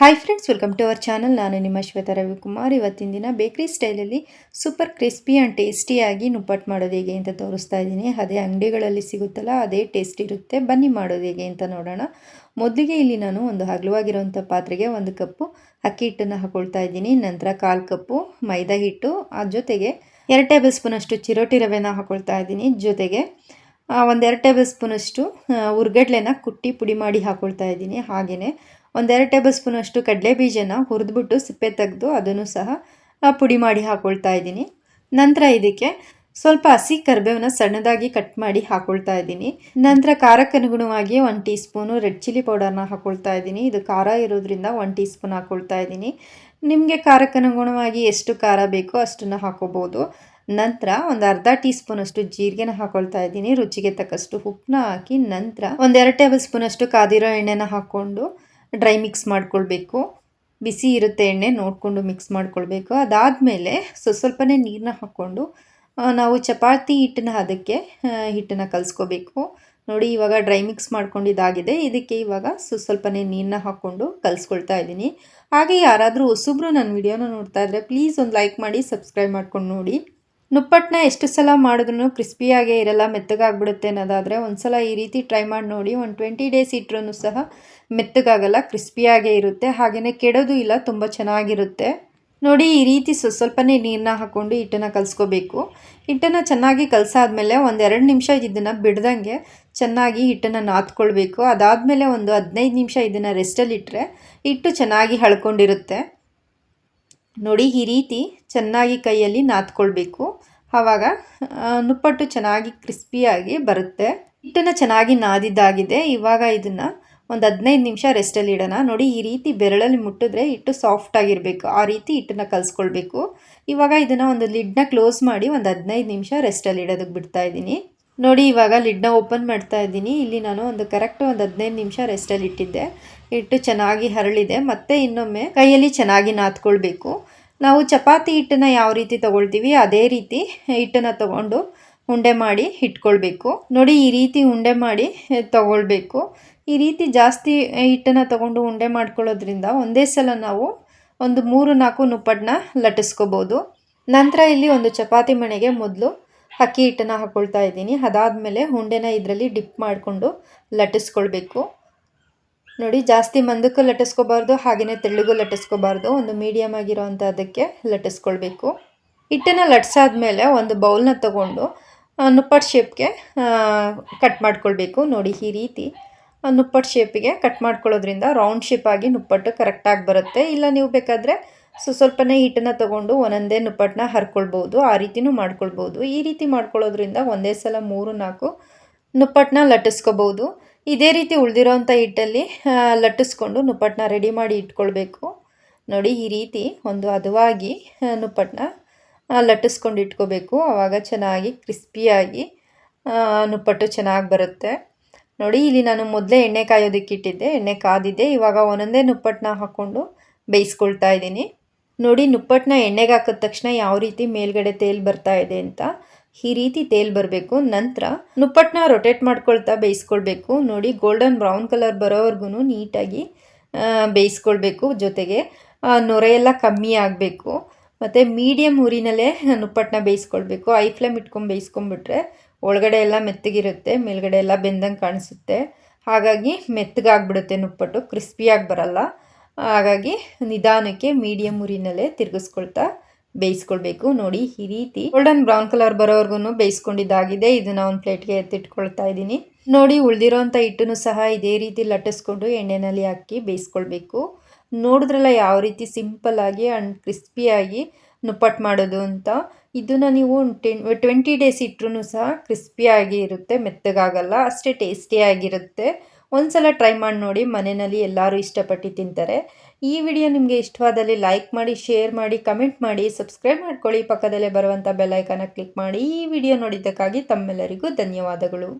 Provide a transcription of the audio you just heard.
Hi friends welcome to our channel ನಾನು ನಿಮ್ಮ ಶ್ವೇತಾ ರವಿಕುಮಾರ್. ಇವತ್ತಿನ ದಿನ ಬೇಕ್ರಿ ಸ್ಟೈಲಲ್ಲಿ ಸೂಪರ್ ಕ್ರಿಸ್ಪಿ ಆ್ಯಂಡ್ ಟೇಸ್ಟಿಯಾಗಿ ನುಪ್ಪಟ್ಟು ಮಾಡೋದು ಹೇಗೆ ಅಂತ ತೋರಿಸ್ತಾ ಇದ್ದೀನಿ. ಅದೇ ಅಂಗಡಿಗಳಲ್ಲಿ ಸಿಗುತ್ತಲ್ಲ, ಅದೇ ಟೇಸ್ಟ್ ಇರುತ್ತೆ. ಬನ್ನಿ ಮಾಡೋದು ಹೇಗೆ ಅಂತ ನೋಡೋಣ. ಮೊದಲಿಗೆ ಇಲ್ಲಿ ನಾನು ಒಂದು ಹಗಲವಾಗಿರುವಂಥ ಪಾತ್ರೆಗೆ ಒಂದು ಕಪ್ಪು ಅಕ್ಕಿ ಹಿಟ್ಟನ್ನು ಹಾಕೊಳ್ತಾ ಇದ್ದೀನಿ. ನಂತರ ಕಾಲು ಕಪ್ಪು ಮೈದಾ ಹಿಟ್ಟು, ಆ ಜೊತೆಗೆ ಎರಡು ಟೇಬಲ್ ಸ್ಪೂನಷ್ಟು ಚಿರೋಟಿ ರವೆನ ಹಾಕೊಳ್ತಾ ಇದ್ದೀನಿ. ಜೊತೆಗೆ ಒಂದೆರಡು ಟೇಬಲ್ ಸ್ಪೂನಷ್ಟು ಉರ್ಗಡ್ಲೆನ ಕುಟ್ಟಿ ಪುಡಿ ಮಾಡಿ ಹಾಕೊಳ್ತಾ ಇದ್ದೀನಿ. ಹಾಗೆಯೇ ಒಂದೆರಡು ಟೇಬಲ್ ಸ್ಪೂನಷ್ಟು ಕಡಲೆ ಬೀಜನ ಹುರಿದ್ಬಿಟ್ಟು ಸಿಪ್ಪೆ ತೆಗೆದು ಅದನ್ನು ಸಹ ಪುಡಿ ಮಾಡಿ ಹಾಕ್ಕೊಳ್ತಾ ಇದ್ದೀನಿ. ನಂತರ ಇದಕ್ಕೆ ಸ್ವಲ್ಪ ಹಸಿ ಕರಿಬೇವನ್ನ ಸಣ್ಣದಾಗಿ ಕಟ್ ಮಾಡಿ ಹಾಕೊಳ್ತಾ ಇದ್ದೀನಿ. ನಂತರ ಖಾರಕ್ಕೆ ಅನುಗುಣವಾಗಿ one teaspoon red chilli ಪೌಡರ್ನ ಹಾಕೊಳ್ತಾ ಇದ್ದೀನಿ. ಇದು ಖಾರ ಇರೋದ್ರಿಂದ ಒನ್ ಟೀ ಸ್ಪೂನ್ ಹಾಕ್ಕೊಳ್ತಾ ಇದ್ದೀನಿ. ನಿಮಗೆ ಖಾರಕ್ಕೆ ಅನುಗುಣವಾಗಿ ಎಷ್ಟು ಖಾರ ಬೇಕೋ ಅಷ್ಟನ್ನು ಹಾಕೋಬೋದು. ನಂತರ ಒಂದು ಅರ್ಧ ಟೀ ಸ್ಪೂನಷ್ಟು ಜೀರಿಗೆನ ಹಾಕೊಳ್ತಾ ಇದ್ದೀನಿ. ರುಚಿಗೆ ತಕ್ಕಷ್ಟು ಉಪ್ಪನ್ನ ಹಾಕಿ ನಂತರ ಒಂದೆರಡು ಟೇಬಲ್ ಸ್ಪೂನಷ್ಟು ಕಾದಿರೋ ಎಣ್ಣೆನ ಹಾಕ್ಕೊಂಡು ಡ್ರೈ ಮಿಕ್ಸ್ ಮಾಡ್ಕೊಳ್ಬೇಕು. ಬಿಸಿ ಇರುತ್ತೆ ಎಣ್ಣೆ ನೋಡಿಕೊಂಡು ಮಿಕ್ಸ್ ಮಾಡ್ಕೊಳ್ಬೇಕು. ಅದಾದಮೇಲೆ ಸ್ವಲ್ಪ ಸ್ವಲ್ಪನೇ ನೀರನ್ನ ಹಾಕ್ಕೊಂಡು ನಾವು ಚಪಾತಿ ಹಿಟ್ಟನ್ನ ಅದಕ್ಕೆ ಹಿಟ್ಟನ್ನು ಕಲಿಸ್ಕೋಬೇಕು. ನೋಡಿ, ಇವಾಗ ಡ್ರೈ ಮಿಕ್ಸ್ ಮಾಡ್ಕೊಂಡಿದ್ದಾಗಿದೆ ಇದಕ್ಕೆ ಇವಾಗ ಸ್ವಲ್ಪ ಸ್ವಲ್ಪನೇ ನೀರನ್ನ ಹಾಕ್ಕೊಂಡು ಕಲಿಸ್ಕೊಳ್ತಾ ಇದ್ದೀನಿ. ಹಾಗೆ ಯಾರಾದರೂ ಹೊಸಬ್ರು ನನ್ನ ವಿಡಿಯೋನ ನೋಡ್ತಾ ಇದ್ದರೆ ಪ್ಲೀಸ್ ಒಂದು ಲೈಕ್ ಮಾಡಿ, ಸಬ್ಸ್ಕ್ರೈಬ್ ಮಾಡ್ಕೊಂಡು ನೋಡಿ. ನುಪ್ಪಟ್ಟನ್ನ ಎಷ್ಟು ಸಲ ಮಾಡಿದ್ರೂ ಕ್ರಿಸ್ಪಿಯಾಗೇ ಇರಲ್ಲ, ಮೆತ್ತಗಾಗ್ಬಿಡುತ್ತೆ ಅನ್ನೋದಾದರೆ ಒಂದು ಸಲ ಈ ರೀತಿ ಟ್ರೈ ಮಾಡಿ ನೋಡಿ. ಒಂದು ಟ್ವೆಂಟಿ ಡೇಸ್ ಇಟ್ಟರೂ ಸಹ ಮೆತ್ತಗಾಗಲ್ಲ, ಕ್ರಿಸ್ಪಿಯಾಗೇ ಇರುತ್ತೆ. ಹಾಗೆಯೇ ಕೆಡೋದು ಇಲ್ಲ, ತುಂಬ ಚೆನ್ನಾಗಿರುತ್ತೆ. ನೋಡಿ, ಈ ರೀತಿ ಸ್ವ ಸ್ವಲ್ಪನೇ ನೀರನ್ನ ಹಾಕ್ಕೊಂಡು ಹಿಟ್ಟನ್ನು ಕಲಿಸ್ಕೋಬೇಕು. ಹಿಟ್ಟನ್ನು ಚೆನ್ನಾಗಿ ಕಲಸಾದ್ಮೇಲೆ ಎರಡು ನಿಮಿಷ ಇದನ್ನು ಬಿಡ್ದಂಗೆ ಚೆನ್ನಾಗಿ ಹಿಟ್ಟನ್ನು ನಾದ್ಕೊಳ್ಬೇಕು. ಅದಾದಮೇಲೆ ಒಂದು ಹದಿನೈದು ನಿಮಿಷ ಇದನ್ನು ರೆಸ್ಟಲ್ಲಿಟ್ಟರೆ ಹಿಟ್ಟು ಚೆನ್ನಾಗಿ ಹಳ್ಕೊಂಡಿರುತ್ತೆ. ನೋಡಿ ಈ ರೀತಿ ಚೆನ್ನಾಗಿ ಕೈಯಲ್ಲಿ ನಾದ್ಕೊಳ್ಬೇಕು. ಆವಾಗ ನುಪ್ಪಟ್ಟು ಚೆನ್ನಾಗಿ ಕ್ರಿಸ್ಪಿಯಾಗಿ ಬರುತ್ತೆ. ಹಿಟ್ಟನ್ನು ಚೆನ್ನಾಗಿ ನಾದಿದ್ದಾಗಿದೆ. ಇವಾಗ ಇದನ್ನು ಒಂದು ಹದಿನೈದು ನಿಮಿಷ ರೆಸ್ಟಲ್ಲಿ ಇಡೋಣ. ನೋಡಿ ಈ ರೀತಿ ಬೆರಳಲ್ಲಿ ಮುಟ್ಟಿದ್ರೆ ಹಿಟ್ಟು ಸಾಫ್ಟ್ ಆಗಿರಬೇಕು. ಆ ರೀತಿ ಹಿಟ್ಟನ್ನು ಕಲಿಸ್ಕೊಳ್ಬೇಕು. ಇವಾಗ ಇದನ್ನು ಒಂದು ಲಿಡ್ನ ಕ್ಲೋಸ್ ಮಾಡಿ ಒಂದು ಹದಿನೈದು ನಿಮಿಷ ರೆಸ್ಟಲ್ಲಿ ಇಡೋದಕ್ಕೆ ಬಿಡ್ತಾ ಇದ್ದೀನಿ. ನೋಡಿ ಇವಾಗ ಲಿಡ್ನ ಓಪನ್ ಮಾಡ್ತಾ ಇದ್ದೀನಿ. ಇಲ್ಲಿ ನಾನು ಒಂದು ಕರೆಕ್ಟ್ ಒಂದು ಹದಿನೈದು ನಿಮಿಷ ರೆಸ್ಟಲ್ಲಿ ಇಟ್ಟಿದ್ದೆ. ಹಿಟ್ಟು ಚೆನ್ನಾಗಿ ಹರಳಿದೆ. ಮತ್ತೆ ಇನ್ನೊಮ್ಮೆ ಕೈಯಲ್ಲಿ ಚೆನ್ನಾಗಿ ನಾದ್ಕೊಳ್ಬೇಕು. ನಾವು ಚಪಾತಿ ಹಿಟ್ಟನ್ನು ಯಾವ ರೀತಿ ತಗೊಳ್ತೀವಿ, ಅದೇ ರೀತಿ ಹಿಟ್ಟನ್ನು ತಗೊಂಡು ಉಂಡೆ ಮಾಡಿ ಇಟ್ಕೊಳ್ಬೇಕು. ನೋಡಿ, ಈ ರೀತಿ ಉಂಡೆ ಮಾಡಿ ತಗೊಳ್ಬೇಕು. ಈ ರೀತಿ ಜಾಸ್ತಿ ಹಿಟ್ಟನ್ನು ತಗೊಂಡು ಉಂಡೆ ಮಾಡ್ಕೊಳ್ಳೋದ್ರಿಂದ ಒಂದೇ ಸಲ ನಾವು ಒಂದು ಮೂರು ನಾಲ್ಕು ನುಪ್ಪಡನ್ನ ಲಟ್ಟಿಸ್ಕೋಬೋದು. ನಂತರ ಇಲ್ಲಿ ಒಂದು ಚಪಾತಿ ಮಣೆಗೆ ಮೊದಲು ಅಕ್ಕಿ ಹಿಟ್ಟನ್ನು ಹಾಕ್ಕೊಳ್ತಾ ಇದ್ದೀನಿ. ಅದಾದಮೇಲೆ ಉಂಡೆನ ಇದರಲ್ಲಿ ಡಿಪ್ ಮಾಡಿಕೊಂಡು ಲಟ್ಟಿಸ್ಕೊಳ್ಬೇಕು. ನೋಡಿ, ಜಾಸ್ತಿ ಮಂದಕ್ಕೂ ಲಟ್ಟಿಸ್ಕೋಬಾರ್ದು ಹಾಗೆಯೇ ತೆಳ್ಳಗೂ ಲಟ್ಟಿಸ್ಕೋಬಾರ್ದು. ಒಂದು ಮೀಡಿಯಮ್ ಅದಕ್ಕೆ ಲಟ್ಟಿಸ್ಕೊಳ್ಬೇಕು. ಹಿಟ್ಟನ್ನು ಲಟ್ಸಾದ್ಮೇಲೆ ಒಂದು ಬೌಲ್ನ ತಗೊಂಡು ನುಪ್ಪಟ್ ಶೇಪ್ಗೆ ಕಟ್ ಮಾಡ್ಕೊಳ್ಬೇಕು. ನೋಡಿ, ಈ ರೀತಿ. ನುಪ್ಪಟ್ ಶೇಪಿಗೆ ಕಟ್ ಮಾಡ್ಕೊಳ್ಳೋದ್ರಿಂದ ರೌಂಡ್ ಶೇಪ್ ಆಗಿ ನುಪ್ಪಟ್ಟು ಕರೆಕ್ಟಾಗಿ ಬರುತ್ತೆ. ಇಲ್ಲ, ನೀವು ಬೇಕಾದರೆ ಸೊ, ಸ್ವಲ್ಪನೇ ಹಿಟ್ಟನ್ನು ತೊಗೊಂಡು ಒಂದೊಂದೇ ನುಪ್ಪಟ್ಟನ್ನ ಹರ್ಕೊಳ್ಬೋದು. ಆ ರೀತಿನೂ ಮಾಡ್ಕೊಳ್ಬೋದು. ಈ ರೀತಿ ಮಾಡ್ಕೊಳ್ಳೋದ್ರಿಂದ ಒಂದೇ ಸಲ ಮೂರು, ನಾಲ್ಕು ನುಪ್ಪಟ್ಟನ್ನ ಲಟ್ಟಿಸ್ಕೋಬೋದು ಇದೇ ರೀತಿ ಉಳಿದಿರೋಂಥ ಹಿಟ್ಟಲ್ಲಿ ಲಟ್ಟಿಸ್ಕೊಂಡು ನುಪ್ಪಟ್ಟನ್ನ ರೆಡಿ ಮಾಡಿ ಇಟ್ಕೊಳ್ಬೇಕು. ನೋಡಿ, ಈ ರೀತಿ ಒಂದು ಹದವಾಗಿ ನುಪ್ಪಟ್ಟನ್ನ ಲಟ್ಟಿಸ್ಕೊಂಡು ಇಟ್ಕೋಬೇಕು. ಆವಾಗ ಚೆನ್ನಾಗಿ ಕ್ರಿಸ್ಪಿಯಾಗಿ ನುಪ್ಪಟ್ಟು ಚೆನ್ನಾಗಿ ಬರುತ್ತೆ. ನೋಡಿ, ಇಲ್ಲಿ ನಾನು ಮೊದಲೇ ಎಣ್ಣೆ ಕಾಯೋದಕ್ಕೆ ಇಟ್ಟಿದ್ದೆ. ಎಣ್ಣೆ ಕಾದಿದ್ದೆ ಇವಾಗ ಒಂದೊಂದೇ ನುಪ್ಪಟ್ಟನ್ನ ಹಾಕ್ಕೊಂಡು ಬೇಯಿಸ್ಕೊಳ್ತಾ ಇದ್ದೀನಿ. ನೋಡಿ ನುಪ್ಪಟ್ಟನ್ನ ಎಣ್ಣೆಗೆ ಹಾಕಿದ ತಕ್ಷಣ ಯಾವ ರೀತಿ ಮೇಲ್ಗಡೆ ತೇಲ್ ಬರ್ತಾ ಇದೆ ಅಂತ. ಈ ರೀತಿ ತೇಲ್ ಬರಬೇಕು, ನಂತರ ನುಪ್ಪಟ್ಟನ್ನ ರೊಟೇಟ್ ಮಾಡ್ಕೊಳ್ತಾ ಬೇಯಿಸ್ಕೊಳ್ಬೇಕು. ನೋಡಿ ಗೋಲ್ಡನ್ ಬ್ರೌನ್ ಕಲರ್ ಬರೋವರೆಗೂ ನೀಟಾಗಿ ಬೇಯಿಸ್ಕೊಳ್ಬೇಕು ಜೊತೆಗೆ. ನೊರೆಯೆಲ್ಲ ಕಮ್ಮಿ ಆಗಬೇಕು. ಮತ್ತು ಮೀಡಿಯಮ್ ಉರಿನಲ್ಲೇ ನುಪ್ಪಟ್ಟನ್ನ ಬೇಯಿಸ್ಕೊಳ್ಬೇಕು. ಐ ಫ್ಲೇಮ್ ಇಟ್ಕೊಂಡು ಬೇಯಿಸ್ಕೊಂಡ್ಬಿಟ್ರೆ ಒಳಗಡೆ ಎಲ್ಲ ಮೆತ್ತಗಿರುತ್ತೆ, ಮೇಲ್ಗಡೆ ಎಲ್ಲ ಬೆಂದಂಗೆ ಕಾಣಿಸುತ್ತೆ. ಹಾಗಾಗಿ ಮೆತ್ತಗಾಗ್ಬಿಡುತ್ತೆ ನುಪ್ಪಟ್ಟು ಕ್ರಿಸ್ಪಿಯಾಗಿ ಬರಲ್ಲ. ಹಾಗಾಗಿ ನಿಧಾನಕ್ಕೆ ಮೀಡಿಯಮ್ ಉರಿನಲ್ಲೇ ತಿರುಗಿಸ್ಕೊಳ್ತಾ ಬೇಯಿಸ್ಕೊಳ್ಬೇಕು. ನೋಡಿ, ಈ ರೀತಿ ಗೋಲ್ಡನ್ ಬ್ರೌನ್ ಕಲರ್ ಬರೋವರೆಗೂ ಬೇಯಿಸ್ಕೊಂಡಿದ್ದಾಗಿದೆ. ಇದನ್ನ ಒಂದು ಪ್ಲೇಟ್ಗೆ ಎತ್ತಿಟ್ಕೊಳ್ತಾ ಇದ್ದೀನಿ. ನೋಡಿ, ಉಳಿದಿರೋಂಥ ಹಿಟ್ಟನ್ನು ಸಹ ಇದೇ ರೀತಿ ಲಟ್ಟಿಸ್ಕೊಂಡು ಎಣ್ಣೆನಲ್ಲಿ ಹಾಕಿ ಬೇಯಿಸ್ಕೊಳ್ಬೇಕು. ನೋಡಿದ್ರಲ್ಲ ಯಾವ ರೀತಿ ಸಿಂಪಲ್ ಆಗಿ ಅಂಡ್ ಕ್ರಿಸ್ಪಿಯಾಗಿ ನುಪ್ಪಟ್ಟು ಮಾಡೋದು ಅಂತ. ಇದನ್ನು ನೀವು ಟೆನ್, ಟ್ವೆಂಟಿ ಡೇಸ್ ಇಟ್ಟರು ಸಹ ಕ್ರಿಸ್ಪಿಯಾಗಿ ಇರುತ್ತೆ, ಮೆತ್ತಗಾಗಲ್ಲ, ಅಷ್ಟೇ ಟೇಸ್ಟಿಯಾಗಿರುತ್ತೆ ಒಂದು ಸಲ ಟ್ರೈ ಮಾಡಿ ನೋಡಿ, ಮನೆಯಲ್ಲಿ ಎಲ್ಲರೂ ಇಷ್ಟಪಟ್ಟು ತಿಂತಾರೆ. ಈ ವಿಡಿಯೋ ನಿಮಗೆ ಇಷ್ಟವಾದಲ್ಲಿ ಲೈಕ್ ಮಾಡಿ, ಶೇರ್ ಮಾಡಿ, ಕಮೆಂಟ್ ಮಾಡಿ, ಸಬ್ಸ್ಕ್ರೈಬ್ ಮಾಡ್ಕೊಳ್ಳಿ. ಪಕ್ಕದಲ್ಲೇ ಬರುವಂಥ ಬೆಲ್ಲೈಕನ್ನ ಕ್ಲಿಕ್ ಮಾಡಿ ಈ ವಿಡಿಯೋ ನೋಡಿದ್ದಕ್ಕಾಗಿ ತಮ್ಮೆಲ್ಲರಿಗೂ ಧನ್ಯವಾದಗಳು.